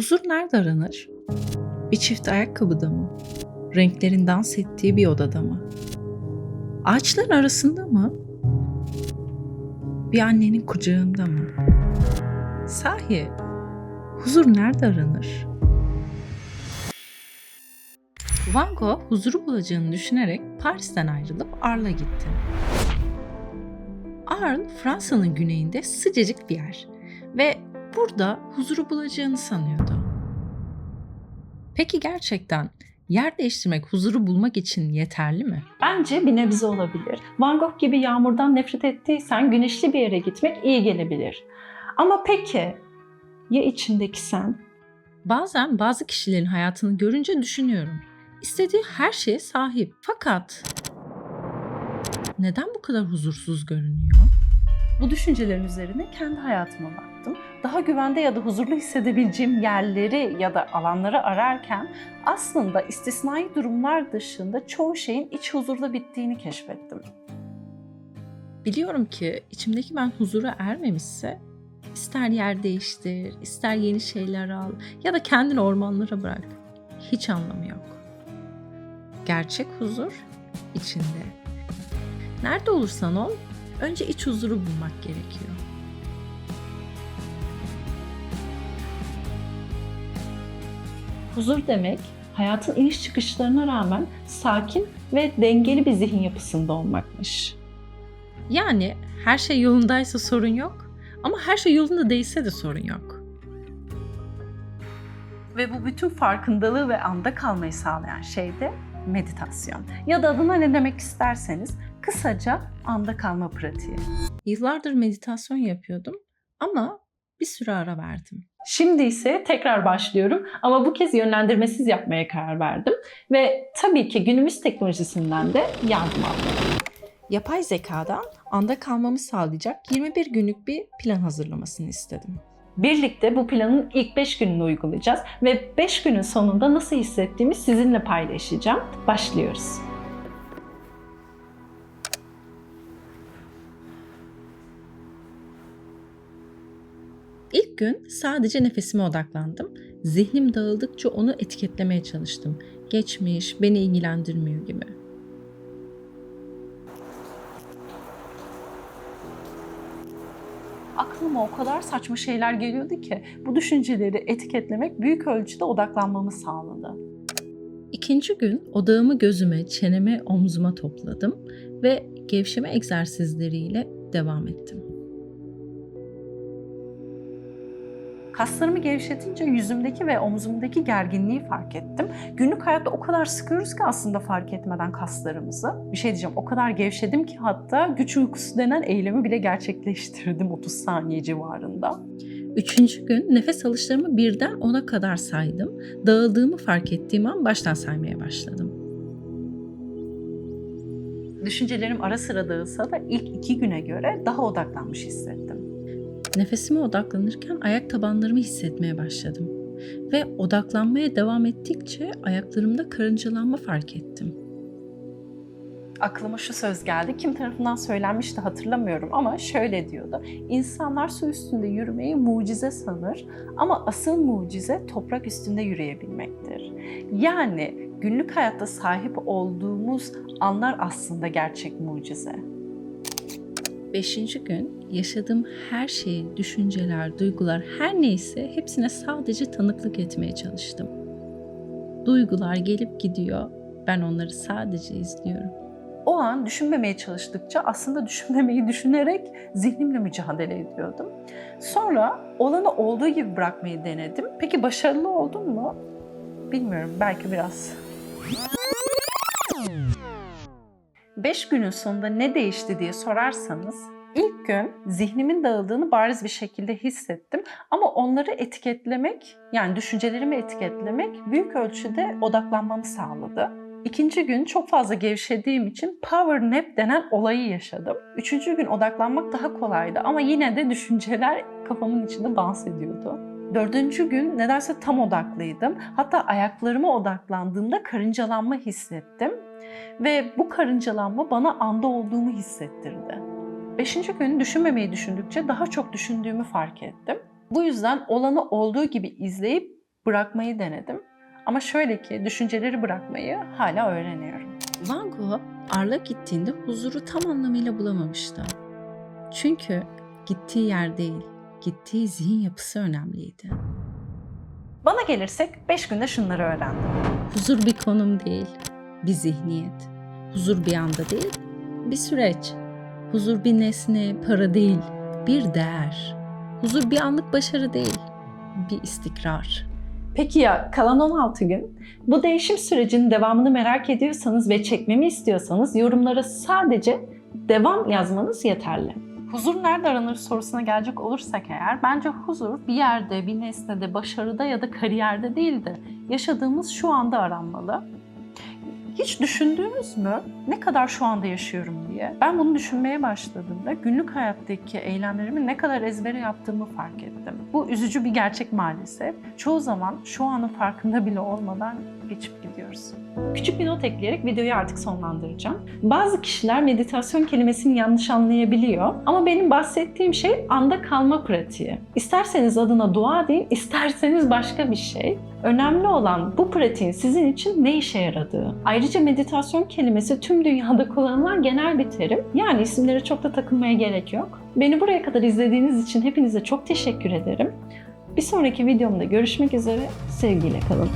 Huzur nerede aranır? Bir çift ayakkabıda mı? Renklerin dans ettiği bir odada mı? Ağaçların arasında mı? Bir annenin kucağında mı? Sahi, huzur nerede aranır? Van Gogh huzuru bulacağını düşünerek Paris'ten ayrılıp Arles'a gitti. Arles, Fransa'nın güneyinde sıcacık bir yer ve burada huzuru bulacağını sanıyordu. Peki gerçekten yer değiştirmek huzuru bulmak için yeterli mi? Bence bir nebze olabilir. Van Gogh gibi yağmurdan nefret ettiysen güneşli bir yere gitmek iyi gelebilir. Ama peki ya içindeki sen? Bazen bazı kişilerin hayatını görünce düşünüyorum. İstediği her şeye sahip fakat neden bu kadar huzursuz görünüyor? Bu düşüncelerin üzerine kendi hayatıma baktım. Daha güvende ya da huzurlu hissedebileceğim yerleri ya da alanları ararken aslında istisnai durumlar dışında çoğu şeyin iç huzurda bittiğini keşfettim. Biliyorum ki içimdeki ben huzura ermemişse ister yer değiştir, ister yeni şeyler al ya da kendini ormanlara bırak. Hiç anlamı yok. Gerçek huzur içinde. Nerede olursan ol, önce iç huzuru bulmak gerekiyor. Huzur demek hayatın iniş çıkışlarına rağmen sakin ve dengeli bir zihin yapısında olmakmış. Yani her şey yolundaysa sorun yok ama her şey yolunda değilse de sorun yok. Ve bu bütün farkındalığı ve anda kalmayı sağlayan şey de meditasyon. Ya da adına ne demek isterseniz kısaca anda kalma pratiği. Yıllardır meditasyon yapıyordum ama bir süre ara verdim. Şimdi ise tekrar başlıyorum ama bu kez yönlendirmesiz yapmaya karar verdim. Ve tabii ki günümüz teknolojisinden de yardım aldım. Yapay zekadan anda kalmamı sağlayacak 21 günlük bir plan hazırlamasını istedim. Birlikte bu planın ilk 5 gününü uygulayacağız ve 5 günün sonunda nasıl hissettiğimi sizinle paylaşacağım. Başlıyoruz. Gün sadece nefesime odaklandım. Zihnim dağıldıkça onu etiketlemeye çalıştım. Geçmiş, beni ilgilendirmiyor gibi. Aklıma o kadar saçma şeyler geliyordu ki bu düşünceleri etiketlemek büyük ölçüde odaklanmamı sağladı. İkinci gün odağımı gözüme, çeneme, omzuma topladım ve gevşeme egzersizleriyle devam ettim. Kaslarımı gevşetince yüzümdeki ve omzumdaki gerginliği fark ettim. Günlük hayatta o kadar sıkıyoruz ki aslında fark etmeden kaslarımızı. Bir şey diyeceğim o kadar gevşedim ki hatta güç uykusu denen eylemi bile gerçekleştirdim 30 saniye civarında. Üçüncü gün nefes alışlarımı birden ona kadar saydım. Dağıldığımı fark ettiğim an baştan saymaya başladım. Düşüncelerim ara sıra dağılsa da ilk iki güne göre daha odaklanmış hissettim. Nefesime odaklanırken ayak tabanlarımı hissetmeye başladım. Ve odaklanmaya devam ettikçe ayaklarımda karıncalanma fark ettim. Aklıma şu söz geldi. Kim tarafından söylenmişti hatırlamıyorum ama şöyle diyordu. İnsanlar su üstünde yürümeyi mucize sanır ama asıl mucize toprak üstünde yürüyebilmektir. Yani günlük hayatta sahip olduğumuz anlar aslında gerçek mucize. Beşinci gün yaşadığım her şeyi, düşünceler, duygular her neyse hepsine sadece tanıklık etmeye çalıştım. Duygular gelip gidiyor, ben onları sadece izliyorum. O an düşünmemeye çalıştıkça aslında düşünmemeyi düşünerek zihnimle mücadele ediyordum. Sonra olanı olduğu gibi bırakmayı denedim. Peki başarılı oldum mu? Bilmiyorum, belki biraz. 5 günün sonunda ne değişti diye sorarsanız ilk gün zihnimin dağıldığını bariz bir şekilde hissettim ama onları etiketlemek yani düşüncelerimi etiketlemek büyük ölçüde odaklanmamı sağladı. İkinci gün çok fazla gevşediğim için power nap denen olayı yaşadım. Üçüncü gün odaklanmak daha kolaydı ama yine de düşünceler kafamın içinde dans ediyordu. Dördüncü gün nedense tam odaklıydım. Hatta ayaklarıma odaklandığımda karıncalanma hissettim. Ve bu karıncalanma bana anda olduğumu hissettirdi. Beşinci gün düşünmemeyi düşündükçe daha çok düşündüğümü fark ettim. Bu yüzden olanı olduğu gibi izleyip bırakmayı denedim. Ama şöyle ki düşünceleri bırakmayı hala öğreniyorum. Van Gogh Arl'a gittiğinde huzuru tam anlamıyla bulamamıştı. Çünkü gittiği yer değil, gittiği zihin yapısı önemliydi. Bana gelirsek 5 günde şunları öğrendim. Huzur bir konum değil, bir zihniyet. Huzur bir anda değil, bir süreç. Huzur bir nesne, para değil, bir değer. Huzur bir anlık başarı değil, bir istikrar. Peki ya kalan 16 gün? Bu değişim sürecinin devamını merak ediyorsanız ve çekmemi istiyorsanız yorumlara sadece devam yazmanız yeterli. Huzur nerede aranır sorusuna gelecek olursak eğer bence huzur bir yerde, bir nesnede, başarıda ya da kariyerde değil de yaşadığımız şu anda aranmalı. Hiç düşündünüz mü ne kadar şu anda yaşıyorum diye? Ben bunu düşünmeye başladığımda günlük hayattaki eylemlerimi ne kadar ezbere yaptığımı fark ettim. Bu üzücü bir gerçek maalesef. Çoğu zaman şu anın farkında bile olmadan geçip gidiyoruz. Küçük bir not ekleyerek videoyu artık sonlandıracağım. Bazı kişiler meditasyon kelimesini yanlış anlayabiliyor ama benim bahsettiğim şey anda kalma pratiği. İsterseniz adına dua deyin, isterseniz başka bir şey. Önemli olan bu pratiğin sizin için ne işe yaradığı. Ayrıca meditasyon kelimesi tüm dünyada kullanılan genel bir terim. Yani isimlere çok da takılmaya gerek yok. Beni buraya kadar izlediğiniz için hepinize çok teşekkür ederim. Bir sonraki videomda görüşmek üzere. Sevgiyle kalın.